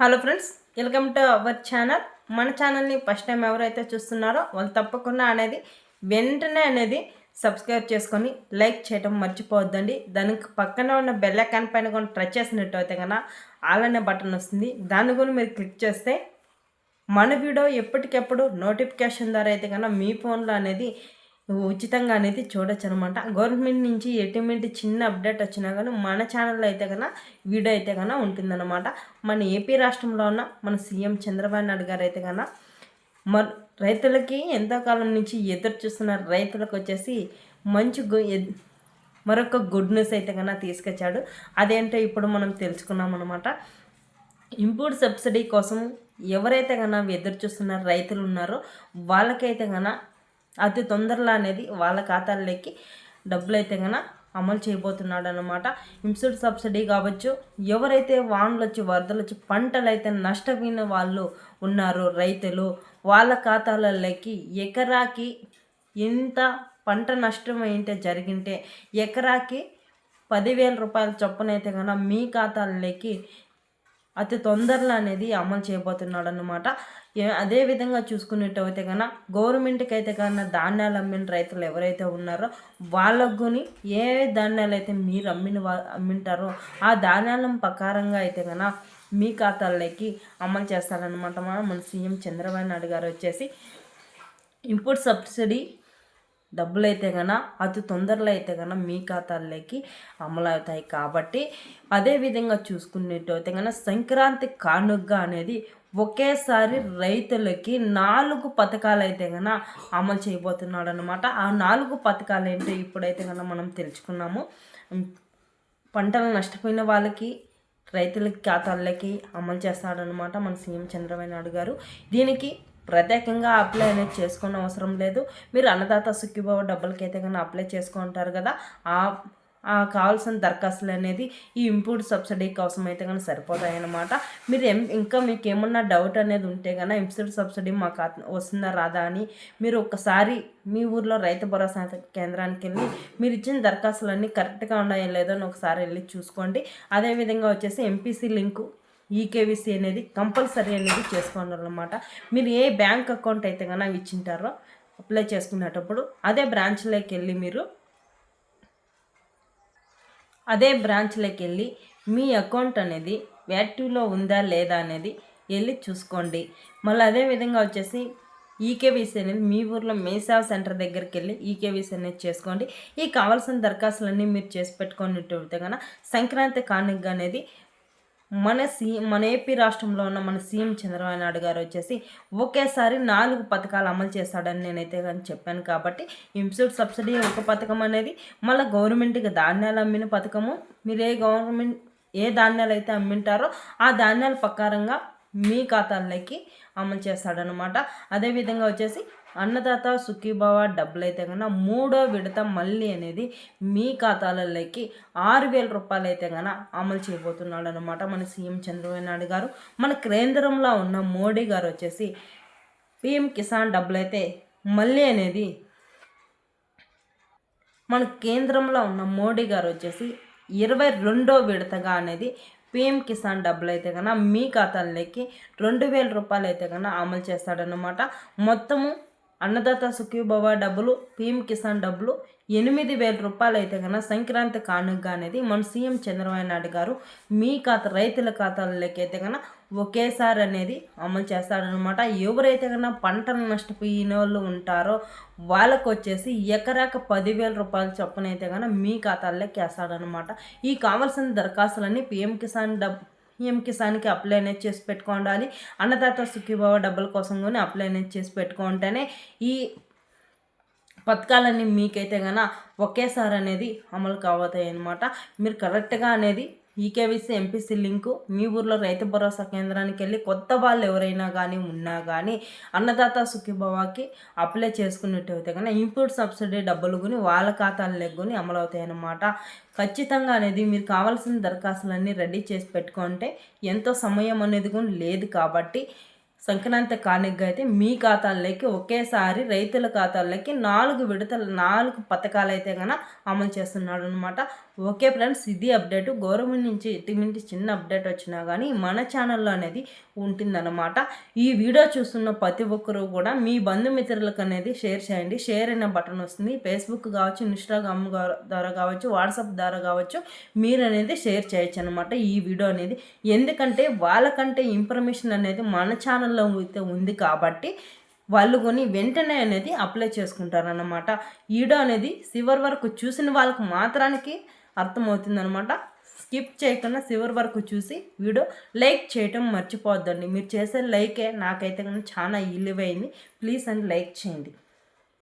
Hello friends welcome to our channel మన ఛానల్ని first time ఎవరైతే చూస్తున్నారో వాళ్ళు తప్పకుండా అనేది వెంటనే అనేది సబ్స్క్రైబ్ చేసుకొని లైక్ చేయడం మర్చిపోవద్దండి. దానికి పక్కన ఉన్న బెల్ ఐకాన్ పైన కూడా టచ్ చేసినట్టు అయితే కనుక అలానే బటన్ వస్తుంది. దాన్ని కూడా మీరు క్లిక్ చేస్తే మన వీడియో ఎప్పటికెప్పుడు నోటిఫికేషన్ ద్వారా అయితే కనుక మీ ఫోన్లో అనేది ఉచితంగా అనేది చూడొచ్చు అనమాట గవర్నమెంట్ నుంచి ఎటువంటి చిన్న అప్డేట్ వచ్చినా కానీ మన ఛానల్లో అయితే కన్నా వీడియో అయితే కన్నా ఉంటుందన్నమాట. మన ఏపీ రాష్ట్రంలో ఉన్న మన సీఎం చంద్రబాబు నాయుడు గారు అయితే కన్నా మన రైతులకి ఎంతో కాలం నుంచి ఎదురు చూస్తున్న రైతులకు వచ్చేసి మంచి గు- మరొక గుడ్ న్యూస్ అయితే కన్నా తీసుకొచ్చాడు. అదేంటో ఇప్పుడు మనం తెలుసుకున్నాం అనమాట ఇంపోర్ట్ సబ్సిడీ కోసం ఎవరైతే కన్నా ఎదురు చూస్తున్న రైతులు ఉన్నారో వాళ్ళకైతే కన్నా అతి తొందరలో అనేది వాళ్ళ ఖాతాల్లోకి డబ్బులు అయితే కనుక అమలు చేయబోతున్నాడు అనమాట ఇన్సూరెన్స్ సబ్సిడీ కావచ్చు ఎవరైతే వానలు వచ్చి వరదలు వచ్చి పంటలు అయితే నష్టపోయిన వాళ్ళు ఉన్నారు రైతులు వాళ్ళ ఖాతాలలోకి ఎకరాకి ఎంత పంట నష్టం అయితే జరిగింటే ఎకరాకి పదివేల రూపాయల చొప్పున అయితే కనుక మీ ఖాతాలలోకి అతి తొందరలో అనేది అమలు చేయబోతున్నాడు అనమాట అదే విధంగా చూసుకున్నట్టయితే కన్నా గవర్నమెంట్కి అయితే కన్నా ధాన్యాలు అమ్మిన రైతులు ఎవరైతే ఉన్నారో వాళ్ళకు కొని ఏ ధాన్యాలు అయితే మీరు అమ్మిన వా అమ్మింటారో ఆ ధాన్యాల ప్రకారంగా అయితే కన్నా మీ ఖాతాల్లోకి అమలు చేస్తారనమాట మన సీఎం చంద్రబాబు నాయుడు గారు వచ్చేసి. ఇంపోర్ట్ సబ్సిడీ డబ్బులు అయితే కన్నా అతి తొందరలో అయితే కన్నా మీ ఖాతాల్లోకి అమలు అవుతాయి కాబట్టి అదే విధంగా చూసుకున్నట్టయితే సంక్రాంతి కానుగ్గా అనేది ఒకేసారి రైతులకి నాలుగు పథకాలు అయితే కన్నా అమలు చేయబోతున్నాడు అనమాట ఆ నాలుగు పథకాలు ఏంటో ఇప్పుడైతే కన్నా మనం తెలుసుకున్నాము. పంటలు నష్టపోయిన వాళ్ళకి రైతులకి ఖాతాల్లోకి అమలు చేస్తాడనమాట మన సీఎం చంద్రబాబు నాయుడు గారు. దీనికి ప్రత్యేకంగా అప్లై అనేది చేసుకోని అవసరం లేదు. మీరు అన్నదాత సుఖీభావ డబ్బులకి అయితే కానీ అప్లై చేసుకుంటారు కదా ఆ ఆ కావాల్సిన దరఖాస్తులు అనేది ఈ ఇంపోర్ట్ సబ్సిడీ కోసం అయితే కానీ సరిపోతాయి అన్నమాట మీరు ఎం ఇంకా మీకు ఏమన్నా డౌట్ అనేది ఉంటే కన్నా ఇంపోర్ట్ సబ్సిడీ మాకు వస్తుందా రాదా అని మీరు ఒక్కసారి మీ ఊర్లో రైతు భరోసా కేంద్రానికి వెళ్ళి మీరు ఇచ్చిన దరఖాస్తులన్నీ కరెక్ట్గా ఉన్నాయో లేదో అని ఒకసారి వెళ్ళి చూసుకోండి. అదేవిధంగా వచ్చేసి ఎంపీసీ లింకు ఈకేవీసీ అనేది కంపల్సరీ అనేది చేసుకోవాలన్నమాట మీరు ఏ బ్యాంక్ అకౌంట్ అయితే కనుక ఇచ్చింటారో అప్లై చేసుకునేటప్పుడు అదే బ్రాంచ్లోకి వెళ్ళి మీరు అదే బ్రాంచ్లోకి వెళ్ళి మీ అకౌంట్ అనేది యాక్టివ్లో ఉందా లేదా అనేది వెళ్ళి చూసుకోండి. మళ్ళీ అదే విధంగా వచ్చేసి ఈకేవీసీ అనేది మీ ఊర్లో మేసా సెంటర్ దగ్గరికి వెళ్ళి ఈకేవీసీ అనేది చేసుకోండి. ఈ కావాల్సిన దరఖాస్తులన్నీ మీరు చేసి పెట్టుకున్నట్టయితే కనుక సంక్రాంతి కానుక అనేది మన సీ మన ఏపీ రాష్ట్రంలో ఉన్న మన సీఎం చంద్రబాబు నాయుడు గారు వచ్చేసి ఒకేసారి నాలుగు పథకాలు అమలు చేస్తాడని నేనైతే కానీ చెప్పాను కాబట్టి ఇన్సూరెన్స్ సబ్సిడీ ఒక పథకం అనేది మళ్ళీ గవర్నమెంట్కి ధాన్యాలు అమ్మిన పథకము. మీరు ఏ గవర్నమెంట్ ఏ ధాన్యాలు అయితే అమ్మింటారో ఆ ధాన్యాల ప్రకారంగా మీ ఖాతాల్లోకి అమలు చేస్తాడనమాట అదేవిధంగా వచ్చేసి అన్నదాత సుఖీభావ డబ్బులు అయితే కన్నా మూడో విడత మళ్ళీ అనేది మీ ఖాతాలలోకి ఆరు వేల రూపాయలు అయితే కన్నా అమలు చేయబోతున్నాడు అనమాట మన సీఎం చంద్రబాబు నాయుడు గారు. మన కేంద్రంలో ఉన్న మోడీ గారు వచ్చేసి పిఎం కిసాన్ డబ్బులు అయితే మళ్ళీ అనేది మన కేంద్రంలో ఉన్న మోడీ గారు వచ్చేసి ఇరవై రెండో విడతగా అనేది పిఎం కిసాన్ డబ్బులు అయితే కన్నా మీ ఖాతాలకి రెండు వేల రూపాయలు అయితే కన్నా అమలు చేస్తాడనమాట మొత్తము అన్నదాత సుఖీభవ డబ్బులు పీఎం కిసాన్ డబ్బులు ఎనిమిది వేల రూపాయలు అయితే కన్నా సంక్రాంతి కానుక అనేది మన సీఎం చంద్రబాబు నాయుడు గారు మీ ఖాతా రైతుల ఖాతాలలోకి అయితే కన్నా ఒకేసారి అనేది అమలు చేస్తాడనమాట ఎవరైతే కన్నా పంటలు నష్టపోయిన వాళ్ళు ఉంటారో వాళ్ళకు వచ్చేసి ఎకరాక పదివేల రూపాయలు చొప్పున అయితే కన్నా మీ ఖాతాల్లోకి వేస్తాడనమాట ఈ కావాల్సిన దరఖాస్తులన్నీ పీఎం కిసాన్ డబ్బు పిఎం కిసాన్కి అప్లై అనేది చేసి పెట్టుకోండాలి. అన్నదాత సుఖీభావ డబ్బుల కోసం కానీ అప్లై అనేది చేసి పెట్టుకుంటేనే ఈ పథకాలన్నీ మీకైతే గన ఒకేసారి అనేది అమలు కావతాయి అన్నమాట మీరు కరెక్ట్గా అనేది ఈకేవీసీ ఎంపీసీ లింకు మీ ఊర్లో రైతు భరోసా కేంద్రానికి వెళ్ళి కొత్త వాళ్ళు ఎవరైనా కానీ ఉన్నా కానీ అన్నదాత సుఖీభవాకి అప్లై చేసుకున్నట్టయితే కానీ ఇంపోర్ట్ సబ్సిడీ డబ్బులు కొని వాళ్ళ ఖాతాలు కొని అమలు అవుతాయి అన్నమాట ఖచ్చితంగా అనేది మీరు కావాల్సిన దరఖాస్తులన్నీ రెడీ చేసి పెట్టుకుంటే ఎంతో సమయం అనేది కూడా లేదు కాబట్టి సంక్రాంతి కానుకగా అయితే మీ ఖాతాల్లోకి ఒకేసారి రైతుల ఖాతాల్లోకి నాలుగు విడతలు నాలుగు పథకాలు అయితే కనుక అమలు చేస్తున్నాడు అనమాట ఓకే ఫ్రెండ్స్ ఇది అప్డేట్. గవర్నమెంట్ నుంచి ఇటు చిన్న అప్డేట్ వచ్చినా కానీ మన ఛానల్లో అనేది ఉంటుందన్నమాట. ఈ వీడియో చూస్తున్న ప్రతి ఒక్కరూ కూడా మీ బంధుమిత్రులకు అనేది షేర్ చేయండి. షేర్ అయిన బటన్ వస్తుంది. ఫేస్బుక్ కావచ్చు ఇన్స్టాగ్రామ్ ద్వారా కావచ్చు వాట్సాప్ ద్వారా కావచ్చు మీరు అనేది షేర్ చేయొచ్చు అనమాట ఈ వీడియో అనేది. ఎందుకంటే వాళ్ళకంటే ఇన్ఫర్మేషన్ అనేది మన ఛానల్ ఛానల్లో అయితే ఉంది కాబట్టి వాళ్ళు కొని వెంటనే అనేది అప్లై చేసుకుంటారన్నమాట. ఈడో అనేది చివరి వరకు చూసిన వాళ్ళకు మాత్రానికి అర్థమవుతుందనమాట స్కిప్ చేయకుండా చివరి వరకు చూసి వీడియో లైక్ చేయటం మర్చిపోవద్దండి. మీరు చేసే లైకే నాకైతే కానీ చాలా ఇల్లువైంది. ప్లీజ్ అని లైక్ చేయండి.